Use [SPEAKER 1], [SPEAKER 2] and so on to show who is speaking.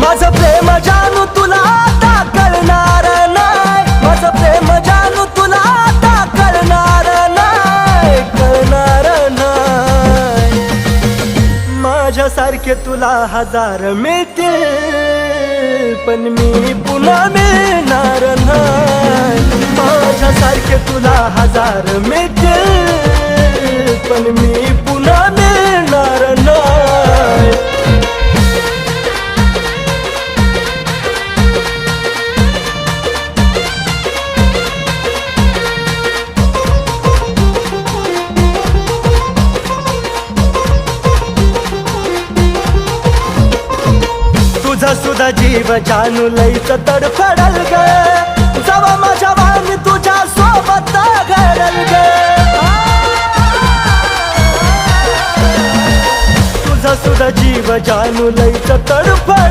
[SPEAKER 1] माझं प्रेम जानू तुला आता कळणार नाही. माझं प्रेम जानू तुला आता कळणार नाही कळणार नाही. माझ्यासारखे तुला हजार मिळतील पण मी पुन्हा मिळणार नाही. माझ्यासारखे तुला हजार मिळतील पण मी सुद्धा जीव जानू लईच तडफडल ग. जवा माझ्या वाणी तुझ्या सोबत घडल ग. तुझा सुद्धा जीव जानू लईच तडफड